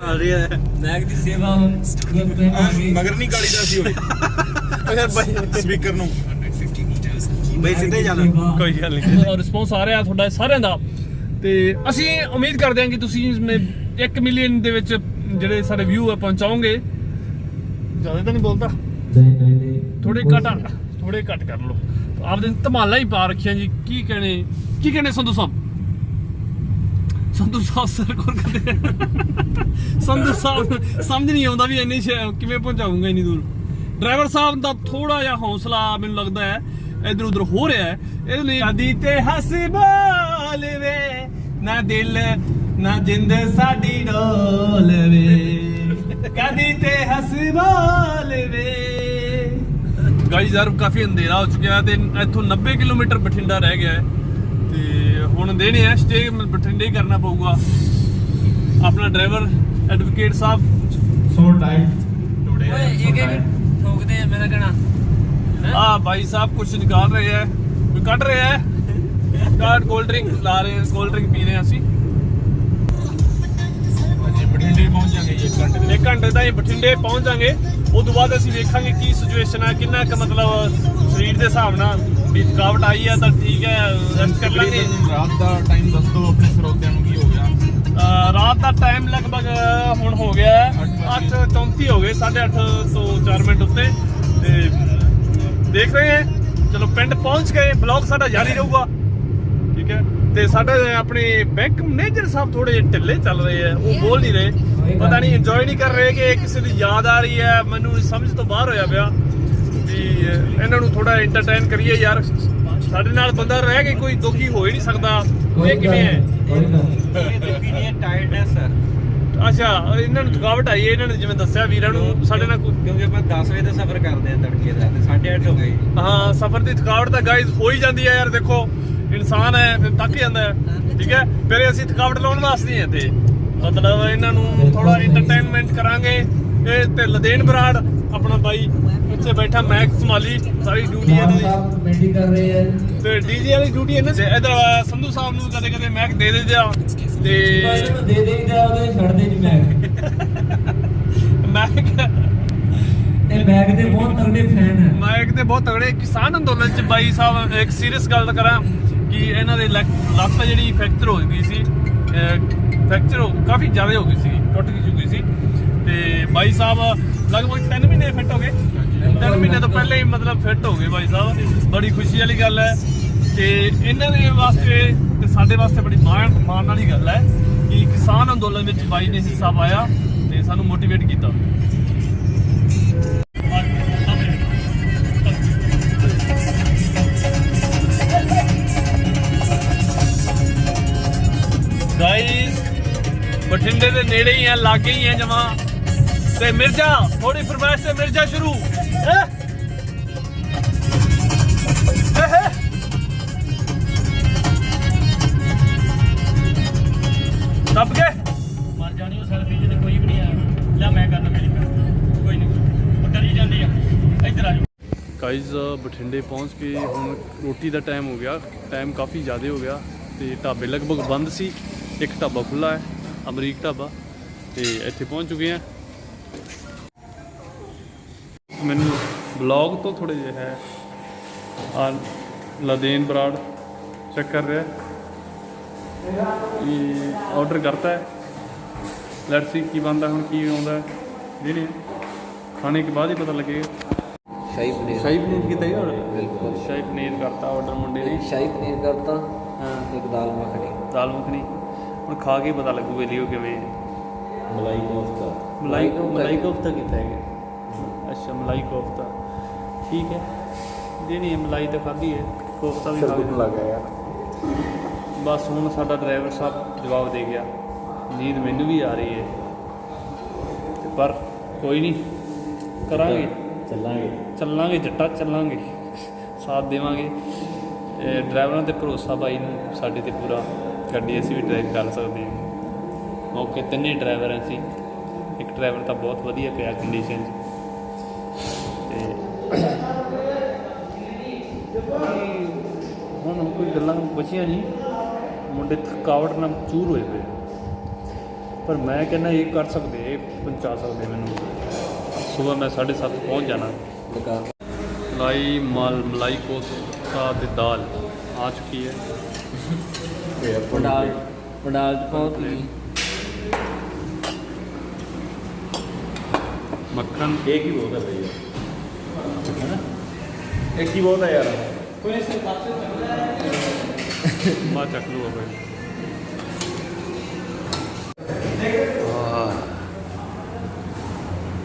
ਆ ਰਹੀ ਹੈ। ਮੈਗ ਦੀ ਸੇਵਾ ਮਗਰ ਨਹੀਂ ਗਾਲੀ ਦਾ ਸੀ ਉਹ। ਅਗਰ ਬਾਈ। ਸਪੀਕਰ ਨੂੰ। ਬਈ ਸਿੱਧੇ ਚੱਲ ਕੋਈ ਗੱਲ ਨਹੀਂ ਰਿਸਪੌਂਸ ਆ ਰਿਹਾ ਤੁਹਾਡਾ ਸਾਰਿਆਂ ਦਾ। ਤੇ ਅਸੀਂ ਉਮੀਦ ਕਰਦੇ ਹਾਂ ਕਿ ਤੁਸੀਂ 1 ਮਿਲੀਅਨ ਦੇ ਵਿੱਚ ਜਿਹੜੇ ਸਾਡੇ ਵਿਊ ਆ ਪਹੁੰਚਾਓਗੇ। ਜ਼ਿਆਦਾ ਤਾਂ ਨਹੀਂ ਬੋਲਦਾ। ਥੋੜੇ ਘੱਟ ਥੋੜੇ ਘੱਟ ਕਰ ਲਓ। ਆਪਦੇ ਧਮਾਲਾ ਹੀ ਪਾ ਰੱਖਿਆ ਜੀ। ਕੀ ਕਹਿਣੇ ਕੀ ਕਹਿਣੇ ਸੰਧੂ ਸਾਹਿਬ? ਸੰਧੂ ਸਾਹਿਬ ਸਰ ਕੋਲ ਕਰਦੇ ਸੰਧੂ ਸਾਹਿਬ, ਸਮਝ ਨਹੀਂ ਆਉਂਦਾ ਵੀ ਇੰਨੀ ਕਿਵੇਂ ਪਹੁੰਚਾਉਂਗਾ ਇੰਨੀ ਦੂਰ। ਡਰਾਈਵਰ ਸਾਹਿਬ ਦਾ ਥੋੜਾ ਜਿਹਾ ਹੌਸਲਾ ਮੈਨੂੰ ਲੱਗਦਾ ਹੈ, ਇਧਰ ਉਧਰ ਹੋ ਰਿਹਾ ਹੈ। ਇਹਦੇ ਲਈ ਕਦੀ ਤੇ ਹੱਸ ਬੋਲਵੇ ਨਾ ਦਿਲ, ਨਾ ਜਿੰਦ ਸਾਡੀ ਡੋਲਵੇ ਕਦੀ ਤੇ ਹੱਸ ਬੋਲਵੇ ਗਾਈਜ਼ ਯਾਰ, ਕਾਫੀ ਅੰਧੇਰਾ ਹੋ ਚੁੱਕਿਆ ਤੇ ਇੱਥੋਂ 90 ਕਿਲੋਮੀਟਰ ਬਠਿੰਡਾ ਰਹਿ ਗਿਆ ਹੈ। ਤੇ ਹੁਣ ਦੇਣੇ ਆ ਸਟੇ ਬਠਿੰਡੇ ਹੀ ਕਰਨਾ ਪਊਗਾ। ਆਪਣਾ ਡਰਾਈਵਰ ਐਡਵੋਕੇਟ ਸਾਹਿਬ। ਸੋ ਟਾਈਟ ਟੁਡੇ ਓਏ ਇਹ ਕਿ ਠੋਕਦੇ ਆ ਮੇਰਾ ਕਹਣਾ। ਆ ਭਾਈ ਸਾਹਿਬ ਕੁਝ ਨਿਕਾਲ ਰਹੇ ਹੈ ਕੋਈ ਕੱਢ ਰਿਹਾ ਹੈ? ਕਾਰਡ ਕੋਲਡ ਡਰਿੰਕ ਲਾ ਰਹੇ ਕੋਲਡ ਡਰਿੰਕ ਪੀ ਰਹੇ ਹਾਂ ਅਸੀਂ। ਅਜੇ ਬਠਿੰਡੇ ਪਹੁੰਚ ਜਾਗੇ ਜੀ 1 ਘੰਟੇ ਇੱਕ ਘੰਟੇ ਤਾਈਂ ਬਠਿੰਡੇ ਪਹੁੰਚ ਜਾਾਂਗੇ। ਉਸ ਤੋਂ ਬਾਅਦ ਅਸੀਂ ਵੇਖਾਂਗੇ ਕੀ ਸਿਚੁਏਸ਼ਨ ਹੈ ਕਿੰਨਾ ਕੁ ਮਤਲਬ ਸਰੀਰ ਦੇ ਹਿਸਾਬ ਨਾਲ ਵੀ ਥਕਾਵਟ ਆਈ ਹੈ ਤਾਂ ਠੀਕ ਹੈ ਰੈਸਟ ਕਰ ਲਾਂਗੇ। ਰਾਤ ਦਾ ਟਾਈਮ ਦੱਸ ਆਪਣੇ ਸਰੋਤਿਆਂ ਨੂੰ ਕੀ ਹੋ ਗਿਆ? ਰਾਤ ਦਾ ਟਾਈਮ ਲਗਭਗ ਹੁਣ ਹੋ ਗਿਆ ਹੈ। 8:34 ਹੋ ਗਏ 8:30 ਤੋਂ 4 ਮਿੰਟ ਉੱਤੇ। ਤੇ ਦੇਖ ਰਹੇ ਹਾਂ। ਚਲੋ ਪਿੰਡ ਪਹੁੰਚ ਗਏ। ਬਲੌਗ ਸਾਡਾ ਜਾਰੀ ਰਹੂਗਾ। ਠੀਕ ਹੈ। ਤੇ ਸਾਡੇ ਆਪਣੇ ਬੈਂਕ ਮੈਨੇਜਰ ਸਾਹਿਬ ਥੋੜੇ ਜਿਹੇ ਢਿੱਲੇ ਚੱਲ ਰਹੇ ਆ ਉਹ ਬੋਲ ਨਹੀਂ ਰਹੇ। ਪਤਾ ਨਹੀਂ ਇੰਜੋਏ ਨਹੀਂ ਕਰ ਰਹੇ ਕਿ ਕਿਸੇ ਦੀ ਯਾਦ ਆ ਰਹੀ ਹੈ। ਮੈਨੂੰ ਸਮਝ ਤੋਂ ਬਾਹਰ ਹੋਇਆ ਪਿਆ। ਵੀ ਇਹਨਾਂ ਨੂੰ ਥੋੜਾ ਐਂਟਰਟੇਨ ਕਰੀਏ ਯਾਰ। ਸਾਡੇ ਨਾਲ ਬੰਦਾ ਰਹਿ ਕੇ ਕੋਈ ਦੁਖੀ ਹੋ ਹੀ ਨਹੀਂ ਸਕਦਾ। ਇਹ ਕਿਵੇਂ ਹੈ? ਟਾਇਰਡਨੈਸ ਅੱਛਾ ਇਹਨਾਂ ਨੂੰ ਥਕਾਵਟ ਆਈ ਹੈ ਇਹਨਾਂ ਨੇ ਜਿਵੇਂ ਦੱਸਿਆ ਵੀਰਾਂ ਨੂੰ ਸਾਡੇ ਨਾਲ ਕਿਉਂਕਿ ਆਪਾਂ 10 ਵਜੇ ਦਾ ਸਫ਼ਰ ਕਰਦੇ ਆ ਤੜਕੇ ਦਾ ਤੇ 8:30 ਹੋ ਗਏ। ਹਾਂ ਸਫ਼ਰ ਦੀ ਥਕਾਵਟ ਤਾਂ ਗਾਇਜ਼ ਹੋ ਹੀ ਜਾਂਦੀ ਹੈ ਯਾਰ ਦੇਖੋ। ਇਨਸਾਨ ਹੈ ਫਿਰ ਥੱਕ ਜਾਂਦਾ ਹੈ। ਠੀਕ ਹੈ? ਫਿਰ ਅਸੀਂ ਥਕਾਵਟ ਲਾਉਣ ਵਾਸਤੇ ਹਾਂ ਇੱਥੇ ਮਤਲਬ ਇਹਨਾਂ ਨੂੰ ਥੋੜਾ ਐਂਟਰਟੇਨਮੈਂਟ ਕਰਾਂਗੇ। ਇਹ ਤੇ ਲਦੇਨ ਬਰਾੜ ਆਪਣਾ ਬਾਈ। ਪਿੱਛੇ ਬੈਠਾ ਮੈਕ ਸਮਾਲੀ ਸਾਰੀ ਡਿਊਟੀ ਇਹਨਾਂ ਦੀ ਕਮੈਂਟੀ ਕਰ ਰਹੇ ਆ ਤੇ ਡੀਜੇ ਵਾਲੀ ਡਿਊਟੀ ਇਹਨਾਂ ਦੀ ਇਧਰ ਸੰਧੂ ਸਾਹਿਬ ਨੂੰ ਕਦੇ ਕਦੇ ਮੈਕ ਦੇ ਦੇ ਜਾ ਤੇ ਇਹਨੂੰ ਦੇ ਦੇਈਦਾ ਉਹਦੇ ਛੱਡਦੇ ਨਹੀਂ ਮੈਗ ਮੈਕ ਤੇ ਮੈਗ ਦੇ ਬਹੁਤ ਤਗੜੇ ਫੈਨ ਹੈ। ਮਾਈਕ ਤੇ ਬਹੁਤ ਤਗੜੇ ਕਿਸਾਨ ਅੰਦੋਲਨ ਚ ਬਾਈ ਸਾਹਿਬ ਇੱਕ ਸੀਰੀਅਸ ਗੱਲ ਕਰਾਂ ਕਿ ਇਹਨਾਂ ਦੇ ਲੱਕ ਲੱਤ ਜਿਹੜੀ ਫ੍ਰੈਕਚਰ ਹੋ ਗਈ ਸੀ ਫ੍ਰੈਕਚਰ ਕਾਫੀ ਜ਼ਿਆਦਾ ਹੋ ਗਈ ਸੀ ਟੁੱਟ ਗਈ ਸੀ। ਤੇ ਬਾਈ ਸਾਹਿਬ ਲਗਭਗ 3 ਮਹੀਨੇ ਫਿੱਟ ਹੋ ਗਏ। ਤਿੰਨ ਮਹੀਨੇ ਤੋਂ ਪਹਿਲਾਂ ਹੀ ਮਤਲਬ ਫਿੱਟ ਹੋ ਗਏ ਬਾਈ ਸਾਹਿਬ। ਬੜੀ ਖੁਸ਼ੀ ਵਾਲੀ ਗੱਲ ਹੈ। ਤੇ ਇਹਨਾਂ ਦੇ ਵਾਸਤੇ ਤੇ ਸਾਡੇ ਵਾਸਤੇ ਬੜੀ ਮਾਣ ਮਾਣ ਵਾਲੀ ਗੱਲ ਹੈ ਕਿ ਕਿਸਾਨ ਅੰਦੋਲਨ ਵਿੱਚ ਬਾਈ ਨੇ ਹਿੱਸਾ ਪਾਇਆ ਤੇ ਸਾਨੂੰ ਮੋਟੀਵੇਟ ਕੀਤਾ। ਗਾਇਸ ਬਠਿੰਡੇ ਦੇ ਨੇੜੇ ਹੀ ਆ, ਲਾਗੇ ਹੀ ਆ ਜਮਾ। ਤੇ ਮਿਰਜ਼ਾ ਥੋੜੀ ਫਰਮਾਇਸ਼ ਤੇ ਮਿਰਜ਼ਾ ਸ਼ੁਰੂ। ਦੱਬ ਕੇ। ਮਰ ਜਾਣੀ ਉਹ ਸੈਲਫੀ ਜਿਹਦੇ ਕੋਈ ਵੀ ਨਹੀਂ ਆਇਆ ਲੈ ਮੈਂ ਕਰਨਾ ਮੇਰੀ ਕੋਈ ਨਹੀਂ। ਉਹ ਡਰੀ ਜਾਂਦੀ ਆ। ਇੱਧਰ ਆ ਜਾਓ ਗਾਇਜ਼ ਬਠਿੰਡੇ ਪਹੁੰਚ ਕੇ ਹੁਣ ਰੋਟੀ ਦਾ ਟਾਈਮ ਹੋ ਗਿਆ। ਟਾਈਮ ਕਾਫੀ ਜ਼ਿਆਦਾ ਹੋ ਗਿਆ। ਤੇ ਢਾਬੇ ਲਗਭਗ ਬੰਦ ਸੀ। ਇੱਕ ਢਾਬਾ ਖੁੱਲਾ ਹੈ ਅਮਰੀਕ ਢਾਬਾ। ਤੇ ਇੱਥੇ ਪਹੁੰਚ ਚੁੱਕੇ ਆ ਮੈਨੂੰ ਬਲੌਗ ਤੋਂ ਥੋੜੇ ਜਿਹਾ ਹੈ। ਆ ਲਦੇਨ ਬਰਾੜ ਚੈੱਕ ਕਰ ਰਿਹਾ। ਇਹ ਆਰਡਰ ਕਰਤਾ ਹੈ। ਲੈਟਸ ਸੀ ਕੀ ਬੰਦਾ ਹੁਣ ਕੀ ਆਉਂਦਾ ਹੈ। ਜਿਹੜੇ ਖਾਣੇ ਕੇ ਬਾਅਦ ਹੀ ਪਤਾ ਲੱਗੇਗਾ। ਸ਼ਾਹੀ ਪਨੀਰ। ਸ਼ਾਹੀ ਪਨੀਰ ਕੀਤਾ ਹੀ ਆਰਡਰ ਬਿਲਕੁਲ। ਸ਼ਾਹੀ ਪਨੀਰ ਕਰਤਾ ਆਰਡਰ ਮੁੰਡੇ ਨੇ। ਸ਼ਾਹੀ ਪਨੀਰ ਕਰਤਾ। ਹਾਂ। ਇੱਕ ਦਾਲ ਮੱਖਣੀ। ਦਾਲ ਮੱਖਣੀ। ਹੁਣ ਖਾ ਕੇ ਪਤਾ ਲੱਗੂ ਵੇਲੀ ਉਹ ਕਿਵੇਂ। ਮਲਾਈ ਕੋਫਤਾ। ਮਲਾਈ ਮਲਾਈ ਕੋਫਤਾ ਕੀਤਾ ਹੈਗਾ। ਅੱਛਾ ਮਲਾਈ ਕੋਫਤਾ। ਠੀਕ ਹੈ। ਜਿਹੜੀ ਮਲਾਈ ਤਾਂ ਖਾਧੀ ਹੈ। ਕੋਫਤਾ ਵੀ ਖਾ ਲੱਗਾ ਯਾਰ ਬਸ ਹੁਣ ਸਾਡਾ ਡਰਾਈਵਰ ਸਾਹਿਬ ਜਵਾਬ ਦੇ ਗਿਆ। ਨੀਂਦ ਮੈਨੂੰ ਵੀ ਆ ਰਹੀ ਹੈ। ਪਰ ਕੋਈ ਨਹੀਂ। ਕਰਾਂਗੇ। ਚੱਲਾਂਗੇ। ਚੱਲਾਂਗੇ ਜੱਟਾ ਚੱਲਾਂਗੇ। ਸਾਥ ਦੇਵਾਂਗੇ। ਡਰਾਈਵਰਾਂ ਤੇ ਭਰੋਸਾ ਬਾਈ ਨੂੰ ਸਾਡੇ ਤੇ ਪੂਰਾ ਗੱਡੀ ਅਸੀਂ ਵੀ ਡਰਾਈਵ ਕਰ ਸਕਦੇ ਹਾਂ। ਮੌਕੇ ਤਿੰਨੇ ਡਰਾਈਵਰ ਅਸੀਂ। ਇੱਕ ਡਰਾਈਵਰ ਤਾਂ ਬਹੁਤ ਵਧੀਆ ਪਿਆ ਕੰਡੀਸ਼ਨ 'ਚ। ਤੇ ਹੁਣ ਕੋਈ ਗੱਲਾਂ ਬਚੀਆਂ ਨਹੀਂ। ਮੁੰਡੇ ਥਕਾਵਟ ਨਾਲ ਚੂਰ ਹੋਏ ਪਏ। ਪਰ ਮੈਂ ਕਹਿੰਦਾ ਇਹ ਕਰ ਸਕਦੇ ਇਹ ਪਹੁੰਚਾ ਸਕਦੇ ਮੈਨੂੰ। ਸਵੇਰ ਮੈਂ 7:30 ਪਹੁੰਚ ਜਾਣਾ। ਦੁਕਾਨ ਮਲਾਈ ਮਾਲ ਮਲਾਈ ਕੋਫਤਾ ਤੇ ਦਾਲ ਆ ਚੁੱਕੀ ਹੈ। ਪੰਡਾਲ ਪੰਡਾਲ ਚ ਬਹੁਤ ਹੀ ਮੱਖਣ ਇੱਕ ਹੀ ਬਹੁਤ ਹੈ ਭਈਆ ਹੈਨਾ ਇੱਕ ਹੀ ਬਹੁਤ ਹੈ ਯਾਰ ਮਾ ਚੱਕ ਲੂ ਆਪਣੇ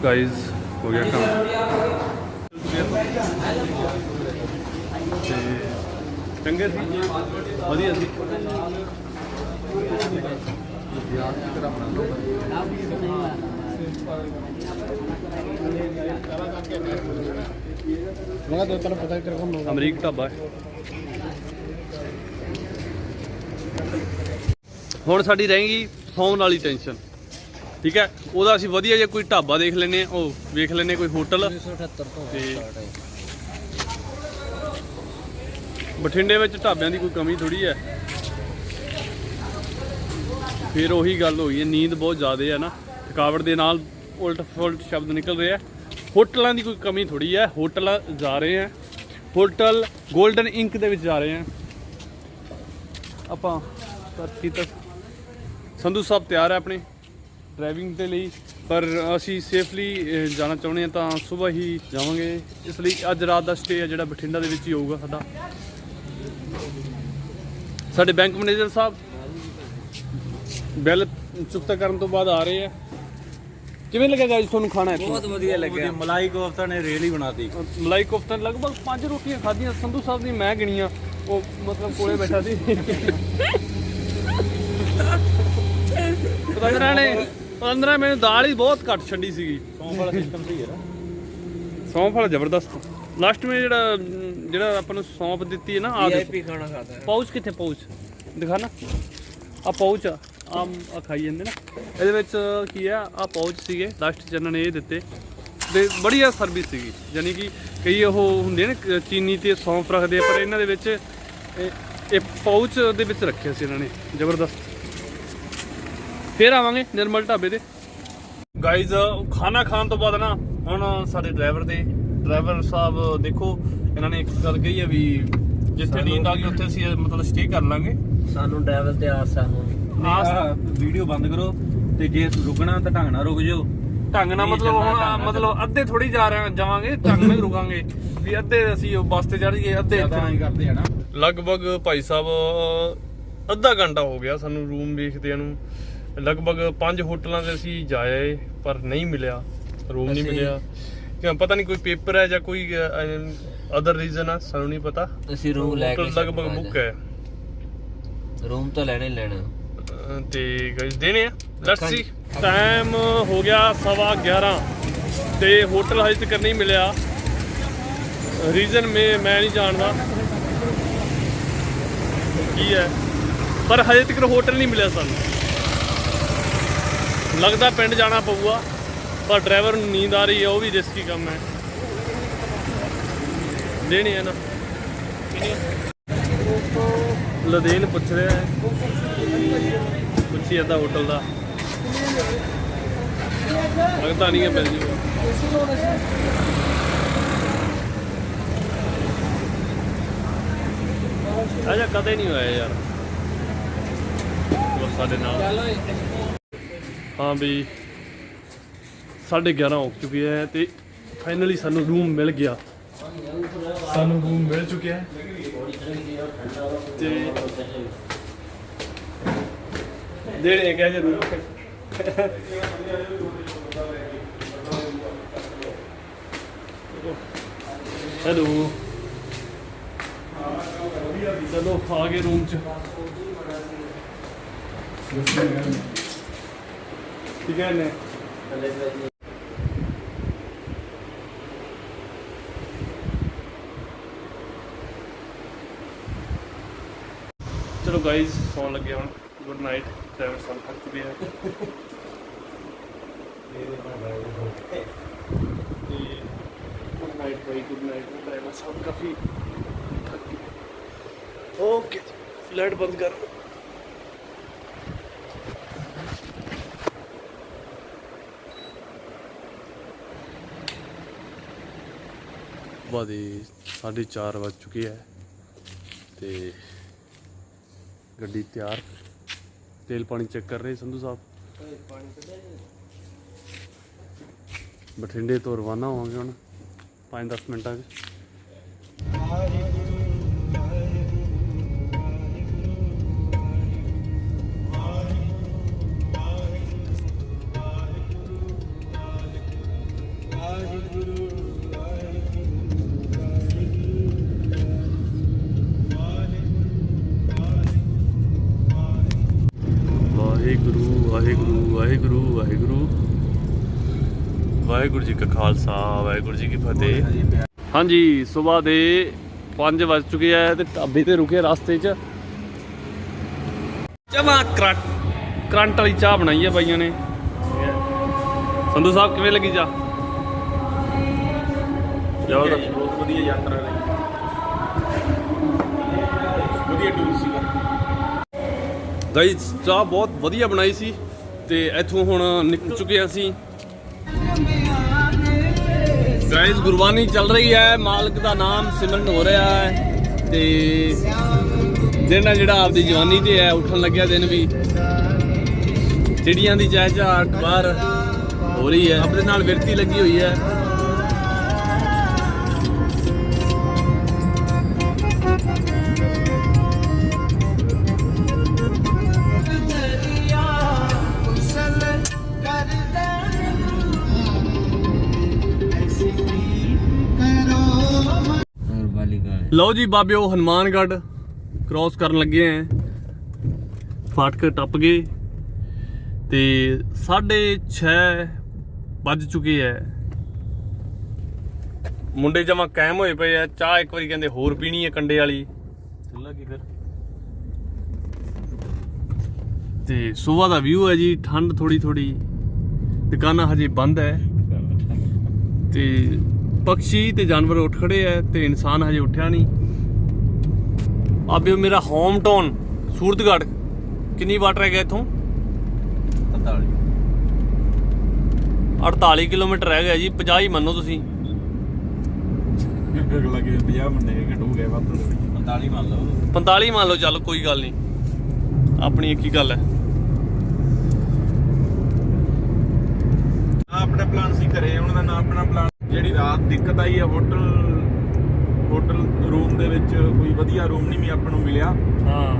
ਗਾਇਜ਼ ਹੋ ਗਿਆ ਕੰਮ ਤੇ ਚੰਗੇ ਸੀ ਵਧੀਆ ਸੀ ਅਮਰੀਕ ਢਾਬਾ ਹੈ। ਹੁਣ ਸਾਡੀ ਰਹੇਗੀ ਸੌਣ ਵਾਲੀ ਟੈਨਸ਼ਨ ਠੀਕ ਹੈ? ਉਹਦਾ ਅਸੀਂ ਵਧੀਆ ਜਿਹਾ ਕੋਈ ਢਾਬਾ ਦੇਖ ਲੈਨੇ ਆ ਉਹ ਵੇਖ ਲੈਨੇ ਕੋਈ ਹੋਟਲ। 1978 ਤੋਂ ਤੇ- start ਹੈ। ਬਠਿੰਡੇ ਵਿੱਚ ਢਾਬਿਆਂ ਦੀ ਕੋਈ ਕਮੀ ਥੋੜੀ ਹੈ। ਫਿਰ ਉਹੀ ਗੱਲ ਹੋਈ ਹੈ। ਨੀਂਦ ਬਹੁਤ ਜ਼ਿਆਦਾ ਹੈ ਨਾ। ਥਕਾਵਟ ਦੇ ਨਾਲ ਉਲਟ ਫੁਲਟ ਸ਼ਬਦ ਨਿਕਲ ਰਹੇ ਆ। ਹੋਟਲਾਂ ਦੀ ਕੋਈ ਕਮੀ ਥੋੜੀ ਹੈ ਹੋਟਲਾਂ ਜਾ ਰਹੇ ਆ। ਹੋਟਲ 골ਡਨ ਇੰਕ ਦੇ ਵਿੱਚ ਜਾ ਰਹੇ ਆ। ਆਪਾਂ ਸਰ ਕੀਤਾ। ਸੰਧੂ ਸਾਹਿਬ ਤਿਆਰ ਹੈ ਆਪਣੇ ਡਰਾਈਵਿੰਗ ਦੇ ਲਈ। ਪਰ ਅਸੀਂ ਸੇਫਲੀ ਜਾਣਾ ਚਾਹੁੰਦੇ ਹਾਂ ਤਾਂ ਸਵੇਰ ਹੀ ਜਾਵਾਂਗੇ। ਇਸ ਲਈ ਅੱਜ ਰਾਤ ਦਾ ਸਟੇ ਹੈ ਜਿਹੜਾ ਬਠਿੰਡਾ ਦੇ ਵਿੱਚ ਹੀ ਹੋਊਗਾ ਸਾਡਾ। ਸਾਡੇ ਬੈਂਕ ਮੈਨੇਜਰ ਸਾਹਿਬ ਬਿੱਲ ਚੁਕਤਾ ਕਰਨ ਤੋਂ ਬਾਅਦ ਆ ਰਹੇ ਆ। ਕਿਵੇਂ ਲੱਗੇਗਾ ਜੀ ਤੁਹਾਨੂੰ ਖਾਣਾ ਇੱਥੋਂ? ਬਹੁਤ ਵਧੀਆ ਲੱਗਿਆ। ਮਲਾਈ ਕੋਫਤਾ ਨੇ ਰੇਲ ਹੀ ਬਣਾਤੀ ਮਲਾਈ ਕੋਫਤਾ ਲਗਭਗ ਪੰਜ ਰੋਟੀਆਂ ਖਾਧੀਆਂ ਸੰਧੂ ਸਾਹਿਬ ਦੀ ਮੈਂ ਗਿਣੀਆਂ। ਉਹ ਮਤਲਬ ਕੋਲੇ ਬੈਠਾ ਸੀ। ਪਤੰਦਰਾ ਨੇ? ਪਤੰਦਰਾ ਮੈਨੂੰ ਦਾਲ ਹੀ ਬਹੁਤ ਘੱਟ ਛੱਡੀ ਸੀਗੀ। ਸੌਂਫ ਵਾਲਾ ਸਿਸਟਮ ਸਹੀ ਹੈ ਨਾ? ਸੌਂਫ ਵਾਲਾ ਜ਼ਬਰਦਸਤ। ਲਾਸਟ ਵਿੱਚ ਜਿਹੜਾ ਅਮ, ਜਿਹੜਾ ਆਪਾਂ ਨੂੰ ਸੌਂਫ ਦਿੱਤੀ ਹੈ ਨਾ ਆ ਦੇਖੋ। ਵੀਆਈਪੀ ਖਾਣਾ ਖਾਦਾ ਹੈ। ਕਿੱਥੇ ਪਾਊਚ? ਦਿਖਾ ਨਾ। ਆ ਪਾਊਚ ਆ। ਆਮ ਆ ਖਾਈ ਜਾਂਦੇ ਨਾ। ਇਹਦੇ ਵਿੱਚ ਕੀ ਆ ਆ ਪਾਊਚ ਸੀਗੇ ਲਾਸਟ ਚ ਇਹਨਾਂ ਨੇ ਇਹ ਦਿੱਤੇ। ਤੇ ਬੜੀਆ ਸਰਵਿਸ ਸੀਗੀ ਯਾਨੀ ਕਿ ਕਈ ਉਹ ਹੁੰਦੇ ਨੇ ਚੀਨੀ ਤੇ ਸੌਂਫ ਰੱਖਦੇ ਆ ਪਰ ਇਹਨਾਂ ਦੇ ਵਿੱਚ ਇਹ- ਇਹ ਪਾਊਚ ਦੇ ਵਿੱਚ ਰੱਖਿਆ ਸੀ ਇਹਨਾਂ ਨੇ ਜ਼ਬਰਦਸਤ। ਫੇਰ ਆਵਾਂਗੇ ਨਿਰਮਲ ਢਾਬੇ ਤੇ। ਗਾਈਜ਼ ਖਾਣਾ ਖਾਣ ਤੋਂ ਬਾਅਦ ਨਾ ਹੁਣ ਸਾਡੇ ਡਰਾਈਵਰ ਦੇ ਡਰਾਈਵਰ ਸਾਹਿਬ ਦੇਖੋ ਇਹਨਾਂ ਨੇ ਇੱਕ ਗੱਲ ਕਹੀ ਹੈ ਵੀ ਜਿੱਥੇ ਨੀਂਦ ਆ ਗਈ ਉੱਥੇ ਅਸੀਂ ਮਤਲਬ ਸਟੇ ਕਰ ਲਾਂਗੇ। ਸਾਨੂੰ ਡਰਾਈਵਰ ਤੇ ਆਸ ਸਾਨੂੰ ਆਹ ਵੀਡੀਓ ਬੰਦ ਕਰੋ ਤੇ ਜੇ ਰੁਕਣਾ ਤਾਂ ਢੰਗ ਨਾਲ ਰੁਕ ਜਾਓ। ਢੰਗ ਨਾਲ ਮਤਲਬ ਹੁਣ ਮਤਲਬ ਅੱਧੇ ਥੋੜੀ ਜਾ ਰਹੇ ਜਾਵਾਂਗੇ ਢੰਗ ਨਾਲ ਰੁਕਾਂਗੇ। ਵੀ ਅੱਧੇ ਅਸੀਂ ਉਹ ਬੱਸ ਤੇ ਚੜ ਗਏ ਅੱਧੇ ਇੱਥੇ। ਕਰਦੇ ਆ ਨਾ। ਲਗਭਗ ਭਾਈ ਸਾਹਿਬ ਅੱਧਾ ਘੰਟਾ ਹੋ ਗਿਆ ਸਾਨੂੰ ਰੂਮ ਵੇਖਦਿਆਂ ਨੂੰ। ਲਗਭਗ ਪੰਜ ਹੋਟਲਾਂ ਤੇ ਅਸੀਂ ਜਾਏ ਪਰ ਨਹੀਂ ਮਿਲਿਆ। ਰੂਮ ਨਹੀਂ ਮਿਲਿਆ। ਕਿ ਪਤਾ ਨਹੀਂ ਕੋਈ ਪੇਪਰ ਹੈ ਜਾਂ ਕੋਈ ਅਦਰ ਰੀਜ਼ਨ ਆ ਸਾਨੂੰ ਨਹੀਂ ਪਤਾ। ਅਸੀਂ ਰੂਮ ਲੈ ਕੇ ਲਗਭਗ ਬੁੱਕ ਹੈ। ਰੂਮ ਤਾਂ ਲੈਣਾ ਲੈਣਾ ਤੇ ਗਾਇਸ ਦੇਣੇ ਆ। ਲੈਟਸ। ਸੀ ਟਾਈਮ ਹੋ ਗਿਆ ਸਵਾ 11 ਤੇ ਹੋਟਲ ਹਜੇ ਤੱਕ ਨਹੀਂ ਮਿਲਿਆ। ਰੀਜ਼ਨ ਮੈਂ ਮੈਂ ਨਹੀਂ ਜਾਣਦਾ। ਕੀ ਹੈ? ਪਰ ਹਜੇ ਤੱਕ ਹੋਟਲ ਨਹੀਂ ਮਿਲਿਆ ਸਾਨੂੰ। ਲੱਗਦਾ ਪਿੰਡ ਜਾਣਾ ਪਊਗਾ ਪਰ ਡਰਾਈਵਰ ਨੂੰ ਨੀਂਦ ਆ ਰਹੀ ਹੈ ਉਹ ਵੀ ਰਿਸਕੀ ਕੰਮ ਹੈ। ਦੇਣੇ ਆ ਨਾ। ਲਦੇਨ ਪੁੱਛ ਰਿਹਾ ਹੈ। ਪੁੱਛੀ ਜਾਂਦਾ ਹੋਟਲ ਦਾ। ਲੱਗਦਾ ਨਹੀਂ ਹੈ ਮਿਲ ਜੂਗਾ। ਅਜਾ ਕਦੇ ਨਹੀਂ ਹੋਇਆ ਯਾਰ। ਉਹ ਸਾਡੇ ਨਾਲ। ਹਾਂ ਵੀ 11:30 ਹੋ ਚੁੱਕੀ ਹੈ ਤੇ ਫਾਈਨਲੀ ਸਾਨੂੰ ਰੂਮ ਮਿਲ ਗਿਆ। ਸਾਨੂੰ ਰੂਮ ਮਿਲ ਚੁੱਕਿਆ ਹੈ। ਤੇ ਦੇਣੇ ਕਿਹਾ ਜੇ ਹੈਲੋ। ਚਲੋ, ਆ ਗਏ ਰੂਮ ਚ। ਠੀਕ ਹੈ ਨੇ ਚਲੋ ਗਾਇਜ਼ ਸੌਣ ਲੱਗੇ ਹੁਣ। ਗੁੱਡ ਨਾਈਟ ਡਰਾਈਵਰ ਸਾਹਿਬ ਥੱਕ ਚੁੱਕੇ ਆ ਤੇ ਗੁੱਡ ਨਾਈਟ ਭਾਈ ਗੁੱਡ ਨਾਈਟ ਡਰਾਈਵਰ ਸਾਹਿਬ ਕਾਫੀ ਥੱਕ ਗਏ ਓਕੇ ਲਾਈਟ ਬੰਦ ਕਰ ਦੇ 4:30 ਵੱਜ ਚੁੱਕੀ ਹੈ ਤੇ ਗੱਡੀ ਤਿਆਰ ਤੇਲ ਪਾਣੀ ਚੈੱਕ ਕਰ ਰਹੇ ਸੰਧੂ ਸਾਹਿਬ। ਬਠਿੰਡੇ ਤੋਂ ਰਵਾਨਾ ਹੋਵਾਂਗੇ ਹੁਣ 5-10 ਮਿੰਟਾਂ 'ਚ। ਵਾਹਿਗੁਰੂ ਜੀ ਕਾ ਖਾਲਸਾ ਵਾਹਿਗੁਰੂ ਜੀ ਕੀ ਫਤਿਹ। ਹਾਂਜੀ ਸਵੇਰ ਦੇ 5 ਵੱਜ ਚੁੱਕੇ ਆ ਤੇ ਢਾਬੇ ਤੇ ਰੁਕੇ ਰਸਤੇ 'ਚ। ਜਮਾ ਕਰੰਟ। ਕਰੰਟ ਵਾਲੀ ਚਾਹ ਬਣਾਈ ਆ ਬਾਈਆਂ ਨੇ। ਸੰਧੂ ਸਾਹਿਬ ਕਿਵੇਂ ਲੱਗੀ ਚਾਹ? ਬਹੁਤ ਵਧੀਆ ਯਾਤਰਾ ਰਹੀ ਵਧੀਆ ਟੂਰ ਸੀਗਾ। ਗਾਈਸ ਚਾਹ ਬਹੁਤ ਵਧੀਆ ਬਣਾਈ ਸੀ ਤੇ ਇੱਥੋਂ ਹੁਣ ਨਿਕਲ ਚੁੱਕੇ ਅਸੀਂ। ਗਾਈਸ ਗੁਰਬਾਨੀ ਚੱਲ ਰਹੀ ਹੈ, ਮਾਲਕ ਦਾ ਨਾਮ ਸਿਮਰਨ ਹੋ ਰਿਹਾ ਹੈ ਤੇ ਦਿਨ ਆ ਜਿਹੜਾ ਆਪਦੀ ਜਵਾਨੀ ਤੇ ਹੈ, ਉੱਠਣ ਲੱਗਿਆ ਦਿਨ ਵੀ। ਚਿੜੀਆਂ ਦੀ ਚਹਿਚਹਾਟ ਬਾਹਰ ਹੋ ਰਹੀ ਹੈ। ਆਪਣੇ ਨਾਲ ਵਿਰਤੀ ਲੱਗੀ ਹੋਈ ਹੈ। ਲਓ ਜੀ ਬਾਬਿਓ ਹਨੂਮਾਨਗੜ੍ਹ ਕ੍ਰਾਸ ਕਰਨ ਲੱਗੇ ਆਂ। ਫਾਟਕ ਟੱਪ ਗਏ ਤੇ 6:30 ਵੱਜ ਚੁੱਕੇ ਐ ਮੁੰਡੇ ਜਮਾ ਕਾਇਮ ਹੋਏ ਪਏ ਆ। ਚਾਹ ਇੱਕ ਵਾਰੀ ਕਹਿੰਦੇ ਹੋਰ ਪੀਣੀ ਹੈ ਕੰਡੇ ਵਾਲੀ। ਚੱਲਾ ਕੀ ਫਿਰ। ਤੇ ਸਵੇਰ ਦਾ ਵਿਊ ਹੈ ਜੀ, ਠੰਡ ਥੋੜੀ ਥੋੜੀ ਦੁਕਾਨਾਂ ਹਜੇ ਬੰਦ ਹੈ। ਤੇ ਪੰਛੀ ਤੇ ਜਾਨਵਰ ਉੱਠ ਖੜੇ ਐ ਤੇ ਇਨਸਾਨ ਹਜੇ ਉੱਠਿਆ ਨਹੀਂ। ਆਬਿਓ ਮੇਰਾ ਹੋਮ ਟਾਊਨ ਸੂਰਤਗੜ੍ਹ ਕਿੰਨੀ ਵਾਟ ਰਹਿ ਗਿਆ ਇੱਥੋਂ 48 ਕਿਲੋਮੀਟਰ ਰਹਿ ਗਿਆ ਜੀ 50 ਹੀ ਮੰਨੋ ਤੁਸੀਂ। ਅਗਲਾ ਕਿ 50 ਮੰਨੇ ਘਟੂ ਗਏ ਵੱਧ 45 ਮੰਨ ਲਓ। 45 ਮੰਨ ਲਓ ਚੱਲ ਕੋਈ ਗੱਲ ਨਹੀਂ। ਆਪਣੀ ਇੱਕ ਹੀ ਗੱਲ ਹੈ ਆਪਣਾ ਪਲਾਨ ਸੀ ਘਰੇ ਉਹਨਾਂ ਦਾ ਨਾ ਆਪਣਾ ਪਲਾਨ ਜਿਹੜੀ ਰਾਤ ਦਿੱਕਤ ਆਈ ਹੈ ਹੋਟਲ ਹੋਟਲ ਰੂਮ ਦੇ ਵਿੱਚ ਕੋਈ ਵਧੀਆ ਰੂਮ ਨਹੀਂ ਵੀ ਆਪਾਂ ਨੂੰ ਮਿਲਿਆ। ਹਾਂ।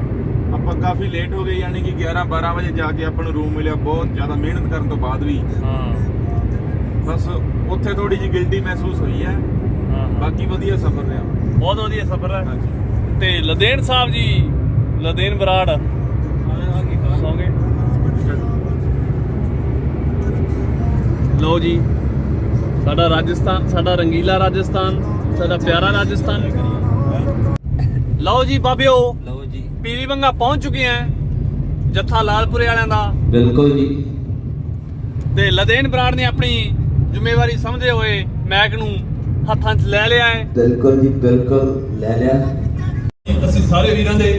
ਆਪਾਂ ਕਾਫੀ ਲੇਟ ਹੋ ਗਏ ਯਾਨੀ ਕਿ 11 12 ਵਜੇ ਜਾ ਕੇ ਆਪਾਂ ਨੂੰ ਰੂਮ ਮਿਲਿਆ ਬਹੁਤ ਜ਼ਿਆਦਾ ਮਿਹਨਤ ਕਰਨ ਤੋਂ ਬਾਅਦ ਵੀ। ਹਾਂ। ਬਸ ਉੱਥੇ ਥੋੜੀ ਜਿਹੀ ਗਿਲਟੀ ਮਹਿਸੂਸ ਹੋਈ ਹੈ। ਹਾਂ ਬਾਕੀ ਵਧੀਆ ਸਫ਼ਰ ਰਿਹਾ। ਬਹੁਤ ਵਧੀਆ ਸਫ਼ਰ ਹੈ। ਹਾਂਜੀ। ਤੇ ਲਦੇਨ ਸਾਹਿਬ ਜੀ ਲਦੇਨ ਬਰਾੜ। ਸੌਂਗੇ ਲਓ ਜੀ। ਸਾਡਾ ਰਾਜਸਥਾਨ ਸਾਡਾ ਰੰਗੀਲਾ ਰਾਜਸਥਾਨ ਸਾਡਾ ਪਿਆਰਾ ਰਾਜਸਥਾਨ। ਲਓ ਜੀ ਬਾਬਿਓ ਲਓ ਜੀ। ਪੀਰੀ ਬੰਗਾ ਪਹੁੰਚ ਚੁੱਕੇ ਆ ਜੱਥਾ ਲਾਲਪੁਰੇ ਵਾਲਿਆਂ ਦਾ। ਬਿਲਕੁਲ ਜੀ। ਤੇ ਲਦੇਨ ਬਰਾੜ ਨੇ ਆਪਣੀ ਜ਼ਿੰਮੇਵਾਰੀ ਸਮਝਦੇ ਹੋਏ ਮੈਕ ਨੂੰ ਹੱਥਾਂ 'ਚ ਲੈ ਲਿਆ ਹੈ। ਬਿਲਕੁਲ ਜੀ ਬਿਲਕੁਲ ਲੈ ਲਿਆ। ਅਸੀਂ ਸਾਰੇ ਵੀਰਾਂ ਦੇ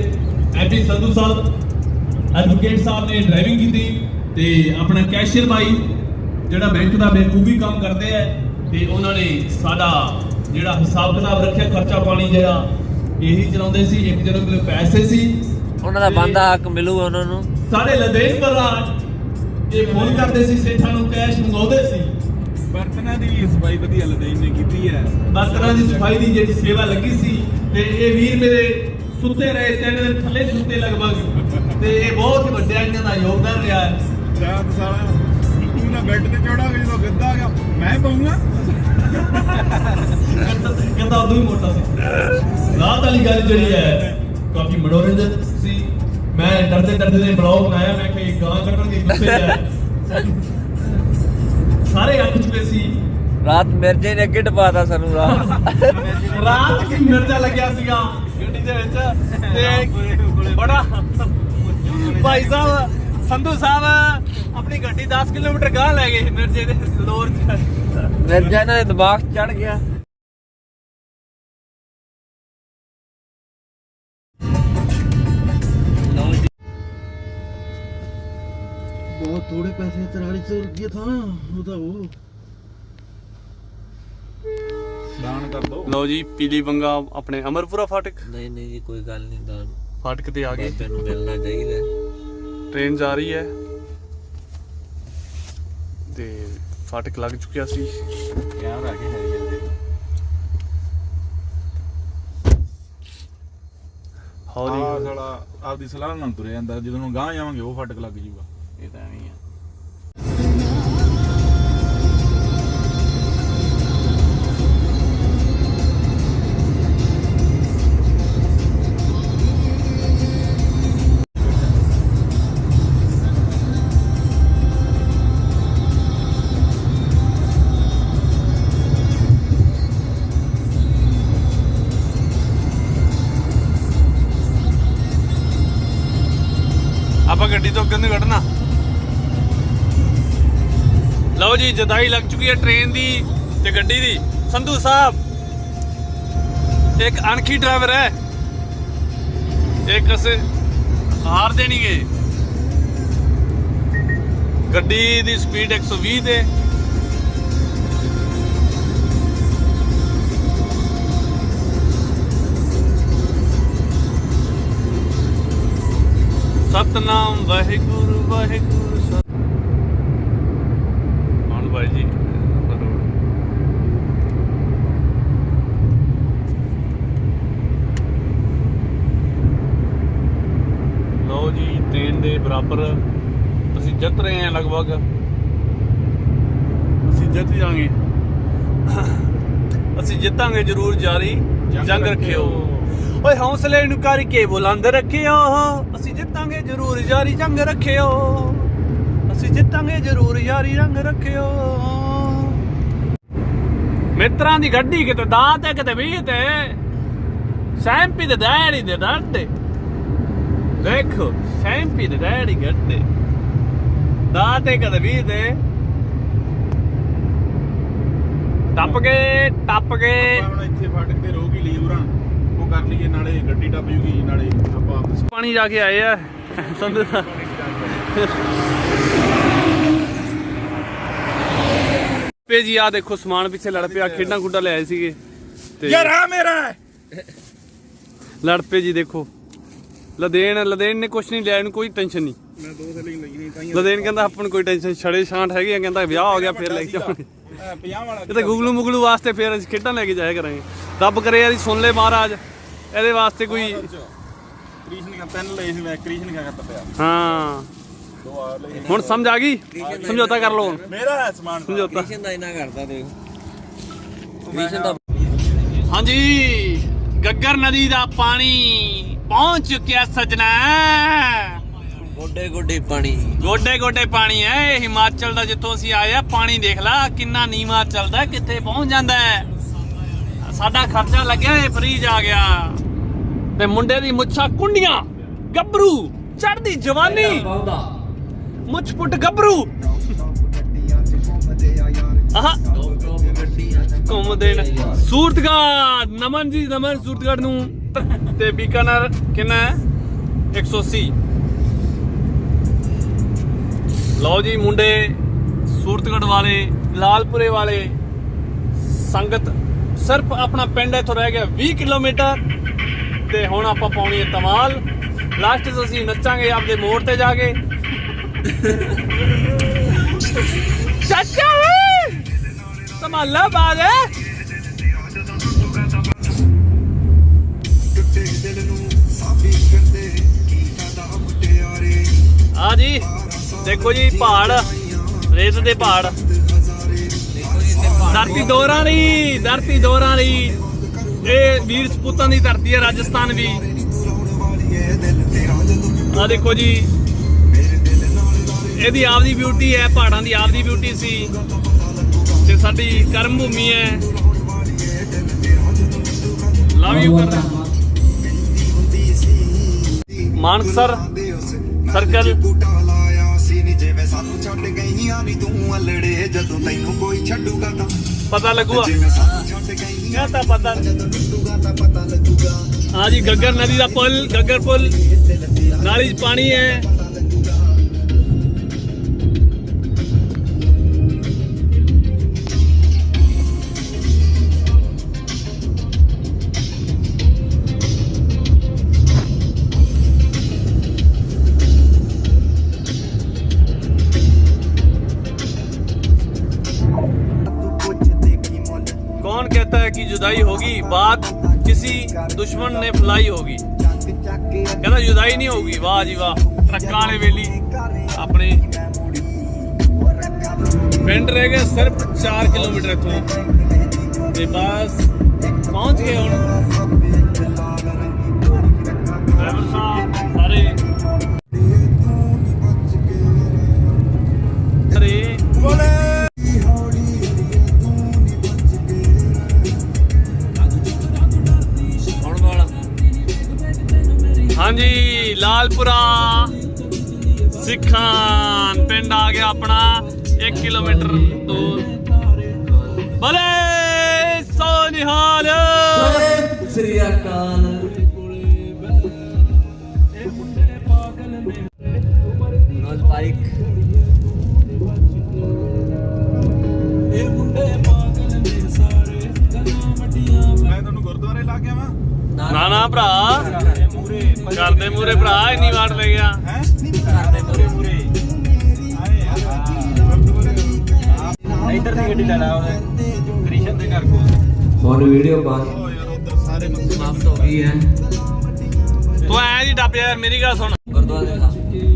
ਐਮਪੀ ਸੰਧੂ ਸਾਹਿਬ ਐਡਵੋਕੇਟ ਸਾਹਿਬ ਨੇ ਡਰਾਈਵਿੰਗ ਕੀਤੀ ਤੇ ਆਪਣਾ ਕੈਸ਼ੀਅਰ ਬਾਈ ਜਿਹੜਾ ਬੈਂਕ ਦਾ ਬੇਖੂਬੀ ਕੰਮ ਕਰਦੇ ਆ ਤੇ ਉਹਨਾਂ ਨੇ ਸਾਡਾ ਜਿਹੜਾ ਹਿਸਾਬ ਕਿਤਾਬ ਰੱਖਿਆ ਖਰਚਾ ਪਾਣੀ ਜਿਹੜਾ ਇਹੀ ਚਲਾਉਂਦੇ ਸੀ। ਇੱਕ ਜਦੋਂ ਕੋਲ ਪੈਸੇ ਸੀ। ਉਹਨਾਂ ਦਾ ਬੰਦਾ ਹੱਕ ਮਿਲੂਗਾ ਉਹਨਾਂ ਨੂੰ। ਸਾਡੇ ਲਦੇਸ਼ ਬਰਾਜ ਇਹ ਫੋਨ ਕਰਦੇ ਸੀ ਸੇਠਾਂ ਨੂੰ ਕੈਸ਼ ਮੰਗਾਉਂਦੇ ਸੀ। ਬਰਤਨਾਂ ਦੀ ਵੀ ਸਫ਼ਾਈ ਵਧੀਆ ਲਦੇਨ ਨੇ ਕੀਤੀ ਹੈ। ਬਰਤਨਾਂ ਦੀ ਸਫ਼ਾਈ ਦੀ ਜਿਹੜੀ ਸੇਵਾ ਲੱਗੀ ਸੀ ਤੇ ਇਹ ਵੀਰ ਮੇਰੇ ਸੁੱਤੇ ਰਹੇ ਤਿੰਨ ਦਿਨ ਥੱਲੇ ਸੁੱਤੇ ਲਗਭਗ। ਤੇ ਇਹ ਬਹੁਤ ਵੱਡਾ ਇਹਨਾਂ ਦਾ ਯੋਗਦਾਨ ਰਿਹਾ। ਹੈ ਰਾਤ ਨਾ ਬੈੱਡ ਤੇ ਚੜਾ ਕੇ ਜਦੋਂ ਗੱਦਾ ਆ ਗਿਆ ਮੈਂ ਪਾਉਂਗਾ। ਕਹਿੰਦਾ ਉਦੋਂ ਹੀ ਮੋਟਾ ਸੀ। ਰਾਤ ਵਾਲੀ ਗੱਲ ਜਿਹੜੀ ਹੈ ਕਾਫੀ ਮਨੋਰੰਜਨ ਸੀ। ਮੈਂ ਡਰਦੇ ਡਰਦੇ ਨੇ ਬਲੌਗ ਬਣਾਇਆ ਮੈਂ ਕਿ ਗਾਂ ਕੱਢਣਗੇ ਗੁੱਸੇ ਹੈ? ਸਾਰੇ ਅੱਖ ਚੁੱਕੇ ਸੀ। ਰਾਤ ਮਿਰਜੇ ਨੇ ਅੱਗੇ ਟਪਾਤਾ ਸਾਨੂੰ ਰਾਤ। ਰਾਤ ਕੀ ਮਿਰਜ਼ਾ ਲੱਗਿਆ ਸੀਗਾ ਗੱਡੀ ਦੇ ਵਿੱਚ। ਤੇ ਬੜਾ ਭਾਈ ਸਾਹਿਬ ਸੰਧੂ ਸਾਹਿਬ ਆਪਣੀ ਗੱਡੀ 10 ਕਿਲੋਮੀਟਰ ਗਾਂ ਲੈ ਗਏ ਮਿਰਜ਼ੇ ਦੇ ਲੋਰ ਚ। ਮਿਰਜਾ ਇਹਨਾਂ ਦੇ ਦਿਮਾਗ ਚੜ ਗਿਆ। ਬਹੁਤ ਥੋੜੇ ਪੈਸੇ 4300 ਰੁਪਏ ਥਾ ਉਹ ਤਾਂ ਉਹ। ਦਾਨ ਕਰ ਦੋ। ਲਓ ਜੀ ਪੀਲੀ ਬੰਗਾ ਆਪਣੇ ਅਮਰਪੁਰਾ ਫਾਟਕ। ਨਹੀਂ ਨਹੀਂ ਜੀ ਕੋਈ ਗੱਲ ਨਹੀਂ ਦਾ ਫਾਟਕ ਤੇ ਆ ਗਏ। ਬਾਬੇ ਨੂੰ ਮਿਲਣਾ ਚਾਹੀਦਾ। ਟ੍ਰੇਨ ਜਾ ਰਹੀ ਹੈ। ਤੇ ਫਾਟਕ ਲੱਗ ਚੁੱਕਿਆ ਸੀ। ਕੈਮਰਾ ਕੇ ਹੈ ਜਾਂਦੇ ਹੌਲੀ ਆ ਸਾਲਾ ਆਪਦੀ ਸਲਾਹ ਨਾਲ ਤੁਰਿਆ ਜਾਂਦਾ। ਜਦੋਂ ਗਾਂ ਜਾਵਾਂਗੇ ਉਹ ਫਟਕ ਲੱਗ ਜੂਗਾ। ਇਹ ਤਾਂ ਐਵੇਂ ਹੀ ਆ। ਜੀ ਜਦਾਈ ਲੱਗ ਚੁੱਕੀ ਹੈ ਟ੍ਰੇਨ ਦੀ ਤੇ ਗੱਡੀ ਦੀ। ਸੰਧੂ ਸਾਹਿਬ, ਇੱਕ ਅਣਖੀ ਡਰਾਈਵਰ ਹੈ। ਇੱਕ ਅਸੇ ਹਾਰ ਦੇਣਗੇ। ਗੱਡੀ ਦੀ ਸਪੀਡ 120 ਤੇ। ਸਤਨਾਮ ਵਾਹਿਗੁਰੂ ਵਾਹਿਗੁਰੂ ਸਤ ਹਾਂ ਭਾਈ ਜੀ। ਬਰੋ ਲਓ ਜੀ ਟ੍ਰੇਨ ਦੇ ਬਰਾਬਰ ਅਸੀਂ ਜਿੱਤ ਰਹੇ ਹਾਂ ਲਗਭਗ। ਅਸੀਂ ਜਿੱਤ ਜਾਾਂਗੇ ਅਸੀਂ ਜਿੱਤਾਂਗੇ ਜ਼ਰੂਰ ਜਾਰੀ। ਜੰਗ ਰੱਖਿਓ। ਓਏ ਹੌਸਲੇ ਨੂੰ ਕਰਕੇ ਬੁਲੰਦ ਰੱਖਿਓ। ਅਸੀਂ ਜਿੱਤਾਂਗੇ ਜ਼ਰੂਰ ਜਾਰੀ। ਜੰਗ ਰੱਖਿਓ। ਜਿੱਤਾਂਗੇ ਜ਼ਰੂਰ ਜਾਰੀ ਜੰਗ ਰੱਖਿਓ। ਮਿੱਤਰਾਂ ਦੀ ਗੱਡੀ ਕਿਤੇ ਦਾਤ ਹੈ ਕਿਤੇ ਵੀ ਤੇ। ਸੈਂਪੀ ਦੇ ਡੈਡੀ ਦੇ ਡਾਡੇ ਦੇਖੋ ਸੈਂਪੀ ਦੇ ਡੈਡੀ ਗੱਡੇ। ਦਾਤ ਹੈ ਕਿਤੇ ਵੀ ਤੇ। ਟੱਪ ਗਏ ਟੱਪ ਗਏ ਹੁਣ ਇੱਥੇ ਫਟਕ ਤੇ ਹੀ ਲਈ ਉਰਾਂ। ਉਹ ਕਰ ਲਈਏ ਨਾਲੇ ਗੱਡੀ ਟੱਪ ਜੂਗੀ ਨਾਲੇ ਆਪਾਂ ਪਾਣੀ ਜਾ ਕੇ ਆਏ ਆ। ਸਾਹਿਬ ਪੇ ਜੀ ਆ ਦੇਖੋ ਸਮਾਨ ਪਿੱਛੇ ਲੜ ਪਿਆ ਖੇਡਾਂ ਖੁੱਡਾਂ ਲੈ ਆਏ ਸੀਗੇ। ਤੇ ਯਾਰ ਆ ਮੇਰਾ ਲੜ ਪਏ ਜੀ ਦੇਖੋ। ਲਦੇਨ ਲਦੇਨ ਨੇ ਕੁਛ ਨਹੀਂ ਲਿਆ ਇਹਨੂੰ ਕੋਈ ਟੈਨਸ਼ਨ ਨਹੀਂ। ਮੈਂ ਦੋ ਥੈਲੀ ਲਈ ਨਹੀਂ ਤਾਂ ਲਦੇਨ ਕਹਿੰਦਾ ਆਪਾਂ ਨੂੰ ਕੋਈ ਟੈਨਸ਼ਨ ਛੜੇ ਛਾਂਟ ਹੈਗੇ ਆ ਕਹਿੰਦਾ ਵਿਆਹ ਹੋ ਗਿਆ ਫਿਰ ਲੈ ਕੇ ਜਾਵਾਂਗੇ। 50 ਵਾਲਾ ਇਹ ਤਾਂ ਗੁਗਲੂ ਮੁਗਲੂ ਵਾਸਤੇ ਫਿਰ ਅਸੀਂ ਖੇਡਾਂ ਲੈ ਕੇ ਜਾਇਆ ਕਰਾਂਗੇ। ਰੱਬ ਕਰੇ ਯਾਰੀ ਸੁਣ ਲੈ ਮਹਾਰਾਜ। ਇਹਦੇ ਵਾਸਤੇ ਕੋਈ ਕ੍ਰਿਸ਼ਨ ਦਾ ਪੈਨ ਲਈ ਸੀ ਮੈਂ ਕ੍ਰਿਸ਼ਨ ਕਾ ਕਰਤਾ ਪਿਆ। ਹਾਂ। ਦੋ ਹੁਣ ਸਮਝ ਆ ਗਈ? ਸਮਝੌਤਾ ਕਰ ਲਓ ਹੁਣ। ਮੇਰਾ ਹੈ ਸਮਾਨ। ਸਮਝੌਤਾ। ਕ੍ਰਿਸ਼ਨ ਦਾ ਇਨਾ ਕਰਦਾ ਦੇਖ। ਕ੍ਰਿਸ਼ਨ ਦਾ ਹਾਂਜੀ ਗੱਗਰ ਨਦੀ ਦਾ ਪਾਣੀ ਪਹੁੰਚ ਚੁੱਕਿਆ ਸਜਣਾ। ਗੋਡੇ ਗੋਡੇ ਪਾਣੀ। ਗੋਡੇ ਗੋਡੇ ਪਾਣੀ ਹੈ। ਇਹ ਹਿਮਾਚਲ ਦਾ ਜਿੱਥੋਂ ਅਸੀਂ ਆਏ ਆ ਪਾਣੀ ਦੇਖ ਲਾ ਕਿੰਨਾ ਨੀਵਾ ਚੱਲਦਾ ਕਿੱਥੇ ਪਹੁੰਚ ਜਾਂਦਾ ਹੈ। ਸਾਡਾ ਖਰਚਾ ਲੱਗਿਆ ਇਹ ਫ੍ਰੀ ਜਾ ਗਿਆ। ਤੇ ਮੁੰਡੇ ਦੀ ਮੁੱਛਾਂ ਕੁੰਡੀਆਂ ਗੱਭਰੂ ਚੜਦੀ ਜਵਾਨੀ। ਮੁੱਛ ਪੁੱਟ ਗੱਭਰੂ। ਆਹਾ। ਘੁੰਮਦੇ ਨੇ। ਸੂਰਤਗਾਰ ਨਮਨ ਜੀ, ਨਮਨ ਸੂਰਤਗਾਰ ਨੂੰ। ਤੇ ਬੀਕਾਨਰ ਕਿੰਨਾ ਹੈ? 180 ਲਓ ਜੀ ਮੁੰਡੇ ਸੂਰਤਗੜ ਵਾਲੇ, ਲਾਲਪੁਰੇ ਵਾਲੇ। ਸੰਗਤ ਸਿਰਫ ਆਪਣਾ ਪਿੰਡ ਇੱਥੋਂ ਰਹਿ ਗਿਆ 20 ਕਿਲੋਮੀਟਰ। ਤੇ ਹੁਣ ਆਪਾਂ ਪਾਉਣੀ ਹੈ ਤਮਾਲ ਲਾਸਟ 'ਚ ਅਸੀਂ ਨੱਚਾਂਗੇ, ਆਪਦੇ ਮੋੜ ਤੇ ਜਾ ਕੇ। ਚਾਚਾ ਵੇ ਤਮਾਲਾ ਬਾਦ ਹੈ ਆ ਜੀ, ਦੇਖੋ ਜੀ, ਪਹਾੜ। ਰੇਤ ਦੇ ਪਹਾੜ। ਧਰਤੀ ਦੋਹਰਾਂ ਦੀ, ਧਰਤੀ ਦੋਹਰਾਂ ਦੀ। ਇਹ ਵੀਰ ਸਪੂਤਾਂ ਦੀ ਧਰਤੀ ਹੈ, ਰਾਜਸਥਾਨ ਵੀ। ਆ ਦੇਖੋ ਜੀ ਇਹਦੀ ਆਪਦੀ ਬਿਊਟੀ ਹੈ, ਪਹਾੜਾਂ ਦੀ ਆਪਦੀ ਬਿਊਟੀ ਸੀ। ਤੇ ਸਾਡੀ ਕਰਮ ਭੂਮੀ ਹੈ। ਲਵ ਯੂ ਕਰਦਾ ਮਾਨਸਰ ਸਰਕਲ। ਜਦੋਂ ਤੈਨੂੰ ਪਤਾ ਲੱਗੂਗਾ। ਜਿਵੇਂ ਤਾਂ ਪਤਾ। ਲੱਗੂਗਾ ਹਾਂ ਜੀ, ਗੱਗਰ ਨਦੀ ਦਾ ਪੁਲ, ਗੱਗਰ ਪੁਲ। ਨਾਲ 'ਚ ਪਾਣੀ ਹੈ। बात किसी दुश्मन ने फलाई होगी ਕਹਿੰਦਾ ਜੁਦਾਈ ਨਹੀਂ ਹੋਊਗੀ ਵਾਹ ਜੀ ਵਾਹ ਟਰੱਕਾਂ ਵਾਲੇ ਵੇਲੀ ਆਪਣੇ ਪਿੰਡ ਰਹਿ ਗਏ ਸਿਰਫ 4 ਕਿਲੋਮੀਟਰ ਇੱਥੋਂ ਤੇ ਬਸ ਪਹੁੰਚ ਗਏ ਹੁਣ ਡਰਾਈਵਰ ਸਾਹਿਬ ਸਾਰੇ ਸਾਰੇ ਲਾਲਪੁਰਾ ਸਿੱਖਾਂ ਪਿੰਡ ਆ ਗਿਆ ਆਪਣਾ 1 ਕਿਲੋਮੀਟਰ ਦੂਰ। ਬਲੇ ਸੋ ਨਿਹਾਲ। ਸ੍ਰੀ ਅਕਾਲ। ਬਾਈਕ। ਮੈਂ ਤੁਹਾਨੂੰ ਗੁਰਦੁਆਰੇ ਲਾ ਕੇ ਆਵਾਂ? ਨਾ ਨਾ ਭਰਾ। ਕਰਦੇ ਮੂਰੇ ਭਰਾ ਇੰਨੀ ਵਾਟ ਲੈ ਗਿਆ। ਹੈ ਕਰਦੇ ਮੂਰੇ ਮੂਰੇ ਇੱਧਰ ਦੀ ਗੱਡੀ ਲੈ ਲਾ ਉਹਦੇ ਕ੍ਰਿਸ਼ਨ ਦੇ ਘਰ ਕੋਲ। ਹੁਣ ਵੀਡੀਓ ਬੰਦ ਓ ਯਾਰ ਉਧਰ ਸਾਰੇ ਮੱਥੇ ਸਮਾਪਤ ਹੋ ਗਈ ਹੈ? ਤੂੰ ਐ ਜੀ ਡੱਬ ਯਾਰ ਮੇਰੀ ਗੱਲ ਸੁਣ। ਗੁਰਦੁਆਰੇ ਦਾ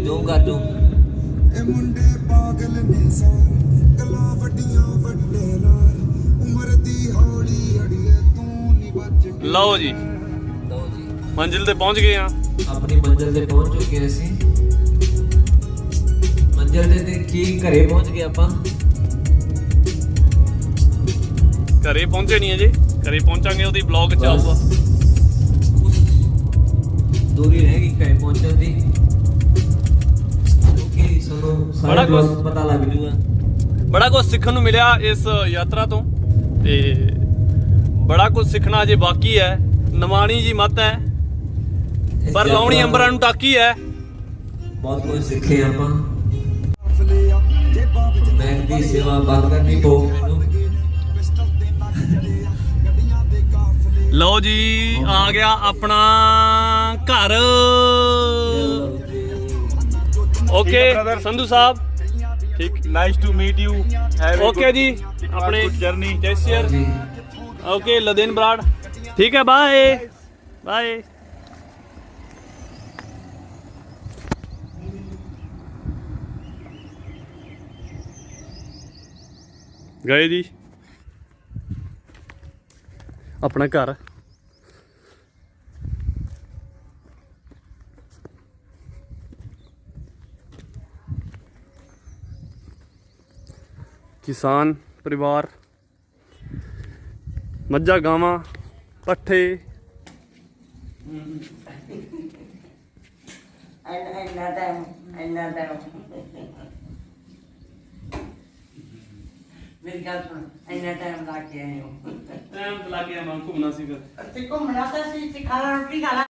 ਜੋ ਕਰ ਜੋ ਇਹ ਮੁੰਡੇ ਪਾਗਲ ਨੇ ਸਾਰੇ। ਗੱਲਾਂ ਵੱਡੀਆਂ ਵੱਡੇ ਨਾਲ। ਉਮਰ ਦੀ ਹੌਲੀ ਅੜੀਏ ਤੂੰ ਨਹੀਂ ਬਚ ਕੇ ਲਓ ਜੀ ਲਓ ਜੀ। ਮੰਜ਼ਿਲ ਤੇ ਪਹੁੰਚ ਗਏ ਆ ਆਪਣੀ ਮੰਜ਼ਿਲ ਤੇ ਪਹੁੰਚ ਚੁੱਕੇ ਅਸੀਂ। ਮੰਜ਼ਿਲ ਤੇ ਦੇਖੀ ਘਰੇ ਪਹੁੰਚ ਗਏ ਆਪਾਂ? ਘਰੇ ਪਹੁੰਚੇ ਨਹੀਂ ਅਜੇ। ਘਰੇ ਪਹੁੰਚਾਂਗੇ ਉਹਦੀ ਬਲੌਗ ਚ ਆਊਗਾ ਦੂਰੀ ਰਹਿ ਗਈ ਘਰੇ ਪਹੁੰਚਣ ਦੀ। ਕਿਉਂਕਿ ਸਾਨੂੰ ਬੜਾ ਸਾਰਾ ਕੁਝ ਪਤਾ ਲੱਗ ਜੂਗਾ। ਬੜਾ ਕੁਝ ਸਿੱਖਣ ਨੂੰ ਮਿਲਿਆ ਇਸ ਯਾਤਰਾ ਤੋਂ। ਤੇ ਬੜਾ ਕੁਝ ਸਿੱਖਣਾ ਅਜੇ ਬਾਕੀ ਹੈ। ਨਵਾਣੀ ਜੀ ਮਤ ਹੈ। ਪਰ ਲਾਉਣੀ ਅੰਬਰਾਂ ਨੂੰ ਟਾਕੀ ਹੈ। ਬਹੁਤ ਕੁਝ ਸਿੱਖੇ ਆਪਾਂ। ਬੈਂਕ ਦੀ ਸੇਵਾ ਬੰਦ ਕਰਨੀ ਪਊ। ਲਓ ਜੀ ਆ ਗਿਆ ਆਪਣਾ ਘਰ। ਓਕੇ ਸੰਧੂ ਸਾਹਿਬ। ਠੀਕ nice to meet you okay ਜੀ ਆਪਣੇ ਜਰਨੀ ਜੈਸੀਅਰ ਓਕੇ ਲਦੇਨ ਬਰਾੜ ਠੀਕ ਹੈ ਬਾਏ ਬਾਏ ਗਏ ਜੀ। ਆਪਣਾ ਘਰ। ਕਿਸਾਨ ਪਰਿਵਾਰ। ਮੱਝਾਂ ਗਾਵਾਂ ਪੱਠੇ। ਇੰਨਾ ਟਾਈਮ ਇੰਨਾ ਟਾਈਮ ਮੇਰੀ ਗੱਲ ਸੁਣ ਇੰਨਾ ਟਾਈਮ ਲਾ ਕੇ ਆਏ ਹੋ। ਟਾਈਮ ਲੱਗ ਗਿਆ ਮੈਂ ਘੁੰਮਣਾ ਸੀ ਫਿਰ। ਤੇ ਘੁੰਮਣਾ ਤਾਂ ਸੀ ਤੇ ਖਾਣਾ ਰੋਟੀ ਖਾ ਲਾ।